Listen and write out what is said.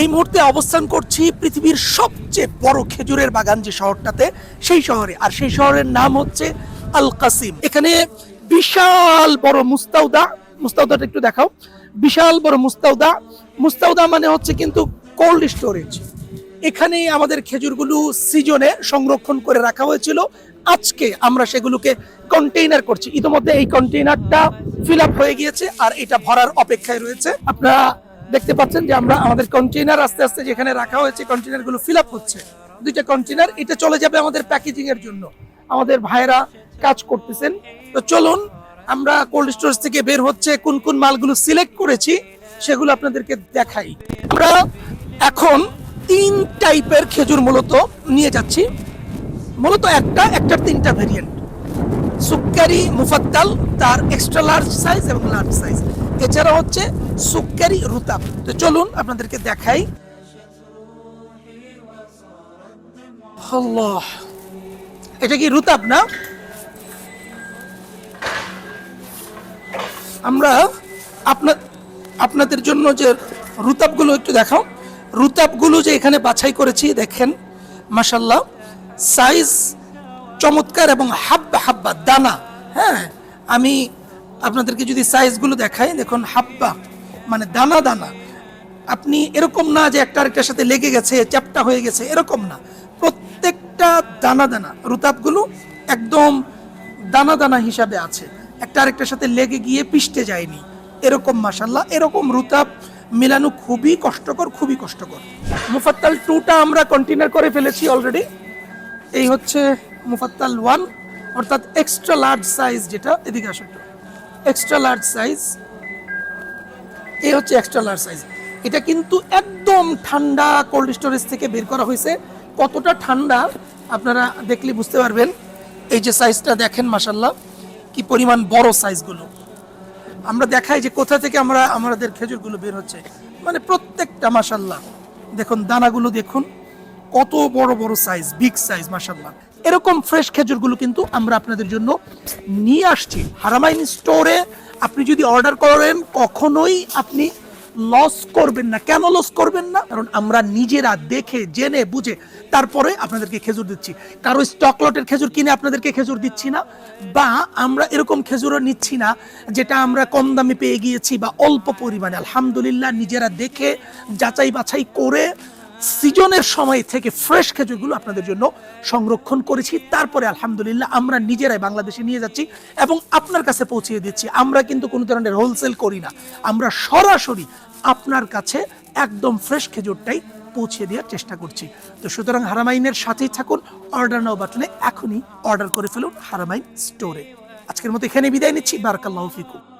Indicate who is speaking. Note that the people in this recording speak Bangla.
Speaker 1: এই মুহূর্তে অবস্থান করছি পৃথিবীর সবচেয়ে বড় খেজুরের বাগান যে শহরটাতে, সেই শহরে। আর সেই শহরের নাম হচ্ছে আল কাসিম। এখানে বিশাল বড় মুস্তাউদা, মুস্তাউদাটা একটু দেখাও। বিশাল বড় মুস্তাউদা। মুস্তাউদা মানে হচ্ছে কিন্তু কোল্ড স্টোরেজ। এখানে আমাদের খেজুরগুলো সিজনে সংরক্ষণ করে রাখা হয়েছিল। আজকে আমরা সেগুলোকে কন্টেইনার করছি। ইতিমধ্যে এই কন্টেইনারটা ফিল আপ হয়ে গিয়েছে আর এটা ভরার অপেক্ষায় রয়েছে। আপনারা দেখতে পাচ্ছেন যে আমরা আমাদের কন্টেইনার আস্তে আস্তে যেখানে রাখা হয়েছে কন্টেইনারগুলো ফিল আপ হচ্ছে। দুইটা কন্টেইনার এটা চলে যাবে আমাদের প্যাকেজিং এর জন্য। আমাদের ভাইরা কাজ করতেছেন। তো চলুন, আমরা কোল্ড স্টোরেজ থেকে বের হচ্ছে, কোন কোন মালগুলো সিলেক্ট করেছি, সেগুলো আপনাদেরকে দেখাই। আমরা এখন তিন টাইপের খেজুর মূলত নিয়ে যাচ্ছি। মূলত একটা একটার তিনটা ভেরিয়েন্ট সুক্কারি, মুফাদ্দাল, তার এক্সট্রা লার্জ সাইজ এবং লার্জ সাইজ এছাড়া হচ্ছে সুক্কারি রুতাব। তো চলুন আপনাদেরকে দেখাই। এটা কি রুতাব না? আমরা আপনার আপনাদের জন্য যে রুতাবগুলো একটু দেখাও। রুতাবগুলো যে এখানে বাছাই করেছি, দেখেন মাসাল্লাহ সাইজ চমৎকার এবং হাব্বা হাব্বা, দানা হ্যাঁ? আমি আপনাদেরকে যদি সাইজগুলো দেখাই, দেখুন হাব্বা মানে দানা দানা। আপনি এরকম না যে একটা আরেকটার সাথে লেগে গেছে, চ্যাপটা হয়ে গেছে, এরকম না। প্রত্যেকটা দানা দানা, রুতাবগুলো একদম দানা দানা হিসাবে আছে। একটা আরেকটার সাথে লেগে গিয়ে পিষ্টে যায়নি। এরকম মাসাল্লাহ এরকম রুতাব মেলানো খুবই কষ্টকর খুবই কষ্টকর। মুফাত্তাল টুটা আমরা কন্টেনার করে ফেলেছি অলরেডি এই হচ্ছে মুফাত্তাল ওয়ান অর্থাৎ এক্সট্রা লার্জ সাইজ যেটা, এদিকে আসো একটু। এক্সট্রা লার্জ সাইজ এই হচ্ছে এক্সট্রা লার্জ সাইজ এটা কিন্তু একদম ঠান্ডা কোল্ড স্টোরেজ থেকে বের করা হয়েছে। কতটা ঠান্ডা আপনারা দেখলে বুঝতে পারবেন। এই যে সাইজটা দেখেন মাসাল্লাহ কি পরিমাণ বড় সাইজগুলো আমরা দেখাই যে কোথা থেকে আমরা আমাদের খেজুরগুলো বের হচ্ছে। মানে প্রত্যেকটা মাসাল্লাহ দেখুন, দানাগুলো দেখুন। কত বড় বড় সাইজ বিগ সাইজ মাসাল্লাহ এরকম ফ্রেশ খেজুরগুলো কিন্তু আমরা আপনাদের জন্য নিয়ে আসছি। হারামাইন স্টোরে আপনি যদি অর্ডার করেন, কখনোই আপনি লস করবেন না। কেন লস করবেন না? কারণ আমরা নিজেরা দেখে, জেনে, বুঝে তারপরে আপনাদেরকে খেজুর দিচ্ছি। কারও স্টক লটের খেজুর কিনে আপনাদেরকে খেজুর দিচ্ছি না, বা আমরা এরকম খেজুরও নিচ্ছি না, যেটা আমরা কম দামে পেয়ে গিয়েছি বা অল্প পরিমাণে। আলহামদুলিল্লাহ, নিজেরা দেখে যাচাই বাছাই করে সিজনের সময় থেকে ফ্রেশ খেজুরগুলো আপনাদের জন্য সংরক্ষণ করেছি। তারপরে আলহামদুলিল্লাহ আমরা নিজেরাই বাংলাদেশে নিয়ে যাচ্ছি এবং আপনার কাছে পৌঁছিয়ে দিচ্ছি। আমরা কিন্তু কোনো ধরনের হোলসেল করি না। আমরা সরাসরি আপনার কাছে একদম ফ্রেশ খেজুরটাই পৌঁছে দেওয়ার চেষ্টা করছি। তো সুতরাং হারামাইনের সাথেই থাকুন অর্ডার নাও বাটনে এখনই অর্ডার করে ফেলুন হারামাইন স্টোরে আজকের মতো এখানে বিদায় নিচ্ছি। বারাকাল্লাহ ফিকুম।